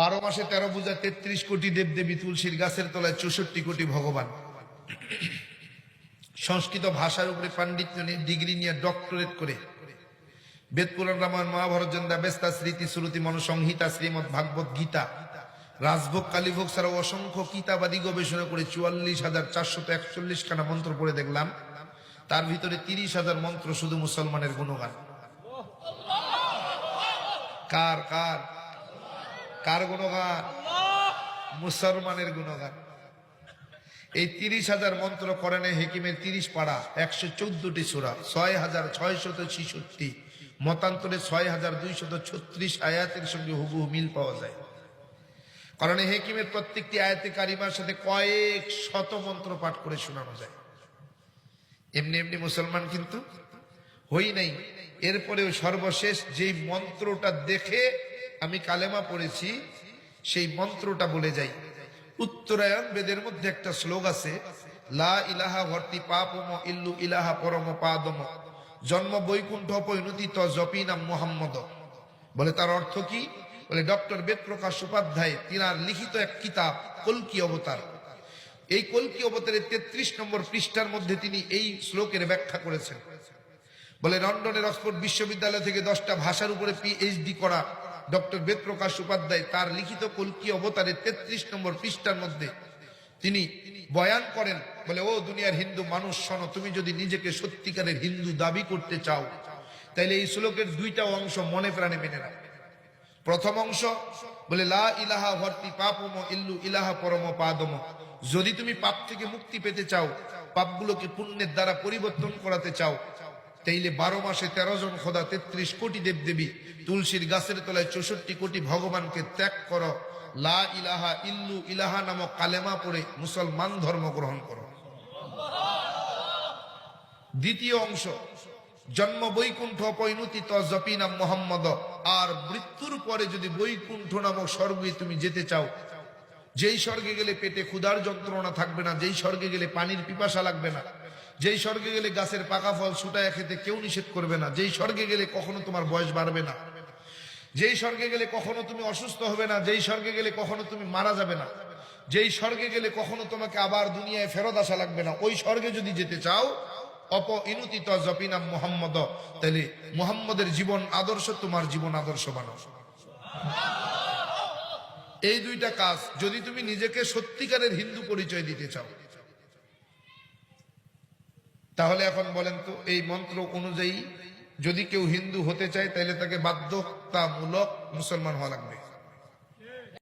বারো মাসে তেরো পূজা, তেত্রিশ কোটি দেবদেবী তুলসীর গাছের তলায় চৌষট্টি কোটি ভগবান। সংস্কৃত ভাষার উপরে পাণ্ডিত্য নিয়ে ডিগ্রি নিয়ে ডক্টরেট করে বেদ পুরাণ রামায়ণ, মহাভারত জন্দা বেস্তা, স্মৃতি, শ্রুতি, মনসংহিতা, শ্রীমদ ভাগবত গীতা, রাজভোগ, কালীভোগ ছাড়াও অসংখ্য কিতাবাদি গবেষণা করে চুয়াল্লিশ হাজার চারশত একচল্লিশ খানা মন্ত্র পড়ে দেখলাম। তার ভিতরে তিরিশ হাজার মন্ত্র শুধু মুসলমানের গুণগান। কার কার? কার গুণগান? মুসলমানের গুণগান। এই তিরিশ হাজার মন্ত্র করেনে হেকিমের তিরিশ পাড়া, একশো চোদ্দটি সুরা, ছয় হাজার ছয়শত ছিষট্টি। মতান্তরে ছয় হাজার দুইশত ছত্রিশ আয়াতের সঙ্গে হুবহু মিল পাওয়া যায়। কারণ হেকিমের প্রত্যেকটি আয়াতে কারিমার সাথে কয়েক শত মন্ত্র পাঠ করে শোনানো যায়। এমনি এমনি মুসলমান কিন্তু হই নাই। এরপরেও সর্বশেষ যেই মন্ত্রটা দেখে আমি কালেমা পড়েছি, সেই মন্ত্রটা বলে যাই। উত্তরায়ণ বেদের মধ্যে একটা শ্লোক আছে, লা ইলাহা ভর্তি পাপম ইল্লু ইলাহা পরম পাদম। জন্ম বৈকুণ্ঠ পৈনতি জপি নাম মোহাম্মদ। বলে তার অর্থ কি? বলে ডক্টর বেদ প্রকাশ উপাধ্যায় তিনার লিখিত এক কিতাব, কলকি অবতার। এই কলকি অবতারের তেত্রিশ নম্বর পৃষ্ঠার মধ্যে তিনি এই শ্লোকের ব্যাখ্যা করেছেন। বলে লন্ডনের অক্সফোর্ড বিশ্ববিদ্যালয় থেকে দশটা ভাষার উপরে পিএইচডি করা ডক্টর বেদপ্রকাশ উপাধ্যায় তার লিখিত কলকি অবতারের তেত্রিশ নম্বর পৃষ্ঠার মধ্যে তিনি বয়ান করেন, বলে, ও দুনিয়ার হিন্দু মানুষ, শোনো, তুমি যদি নিজেকে সত্যিকারের হিন্দু দাবি করতে চাও, তাইলে এই শ্লোকের দুইটা অংশ মনে প্রাণে মেনে নাও। প্রথম অংশ, বলে, লা ইলাহা ভর্তি পাপম ইল্লু ইলাহা পরম পাদম। যদি তুমি পাপ থেকে মুক্তি পেতে চাও, পাপগুলোকে পুণ্যের দ্বারা পরিবর্তন করাতে চাও তাইলে বারো মাসে তেরো জন খোদা তেত্রিশ কোটি দেব দেবী তুলসীর গাছের তলায় চৌষট্টি কোটি ভগবানকে ত্যাগ করো। লা ইলাহা ইল্লু ইলাহা নামক কালেমা পড়ে মুসলমান ধর্ম গ্রহণ করো। দ্বিতীয় অংশ, জন্ম বৈকুণ্ঠ পৈনতি ত জপি নাম মোহাম্মদ। আর মৃত্যুর পরে যদি বৈকুণ্ঠ নামক স্বর্গে তুমি যেতে চাও, যেই স্বর্গে গেলে পেটে ক্ষুধার যন্ত্রণা থাকবে না, যেই স্বর্গে গেলে পানির পিপাসা লাগবে না যেই স্বর্গে গেলে গাছের পাকা ফল ছুটায় খেতে কেউ নিষেধ করবে না। যেই স্বর্গে গেলে কখনো তোমার বয়স বাড়বে না। যেই স্বর্গে গেলে কখনো তুমি অসুস্থ হবে না। যেই স্বর্গে গেলে কখনো তুমি মারা যাবে না। যেই স্বর্গে গেলে কখনো তোমাকে আবার দুনিয়ায় ফেরত আসা লাগবে না। ওই স্বর্গে যদি যেতে চাও অপ ইনুতিত জপিনাম মোহাম্মদ, তাহলে মুহাম্মদের জীবন আদর্শ, তোমার জীবন আদর্শ বানাও। এই দুইটা কাজ যদি তুমি নিজেকে সত্যিকারের হিন্দু পরিচয় দিতে চাও তাহলে এখন বলেন তো, এই মন্ত্র অনুযায়ী যদি কেউ হিন্দু হতে চায় তাহলে তাকে বাধ্যতামূলক মুসলমান হওয়া লাগবে।